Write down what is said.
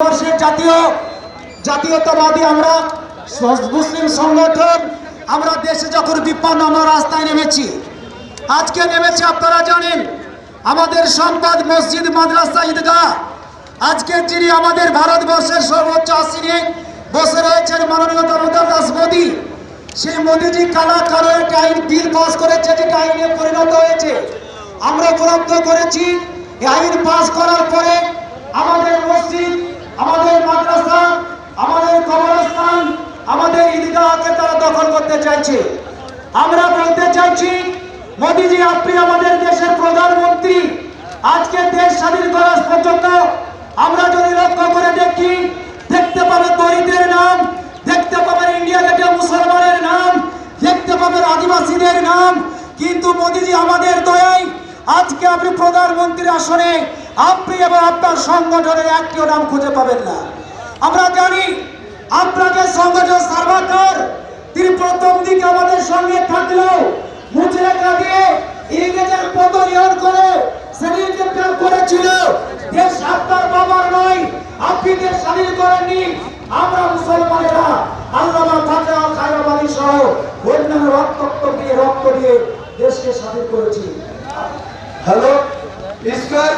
ভারতবর্ষের জাতীয়, জাতীয়তাবাদী আমরা মুসলিম সংগঠন, আমরা দেশে যখন বিপন্ন আমরা রাস্তায় নেমেছি। আজকে নেমেছি আপনারা জানেন, আমাদের সম্পদ মসজিদ মাদ্রাসা ঈদগাহ। আজকে যিনি আমাদের ভারতবর্ষের সর্বোচ্চ আসনে বসে রয়েছেন মাননীয় দামোদর দাস মোদী। সেই মোদীজি কালা কালো একটা আইন বিল পাস করেছে যেটা আইনে পরিণত হয়েছে। আমরা উপলব্ধ করেছি আইন পাস করার পরে আমাদের মসজিদ আমাদের মাদ্রাসা আমাদের কবরস্থান আমাদের ঈদগাহকে তারা দখল করতে চাইছে। আমরা বলতে চাইছি, মোদিজি, আপনি আমাদের দেশের প্রধানমন্ত্রী। আজকে দেশ স্বাধীন করার পর্যন্ত আমরা যদি লক্ষ্য করে দেখি, দেখতে পাবেন দরিদ্রের নাম, দেখতে পাবেন ইন্ডিয়া গেটে মুসলমানের নাম, দেখতে পাবেন আদিবাসীদের নাম। কিন্তু মোদিজি, আমাদের দয়াই আজকে আপনি প্রধানমন্ত্রীর আসনে, আপনি এবং আপনার সংগঠনের একটিও নাম খুঁজে পাবেন না। আমরা জানি আপনাকে সংগঠন সার্ভাকার সহ অন্যান্য রক্ত দিয়ে রক্ত দিয়ে দেশকে স্বাধীন করেছি। হ্যালো? স্কয়ার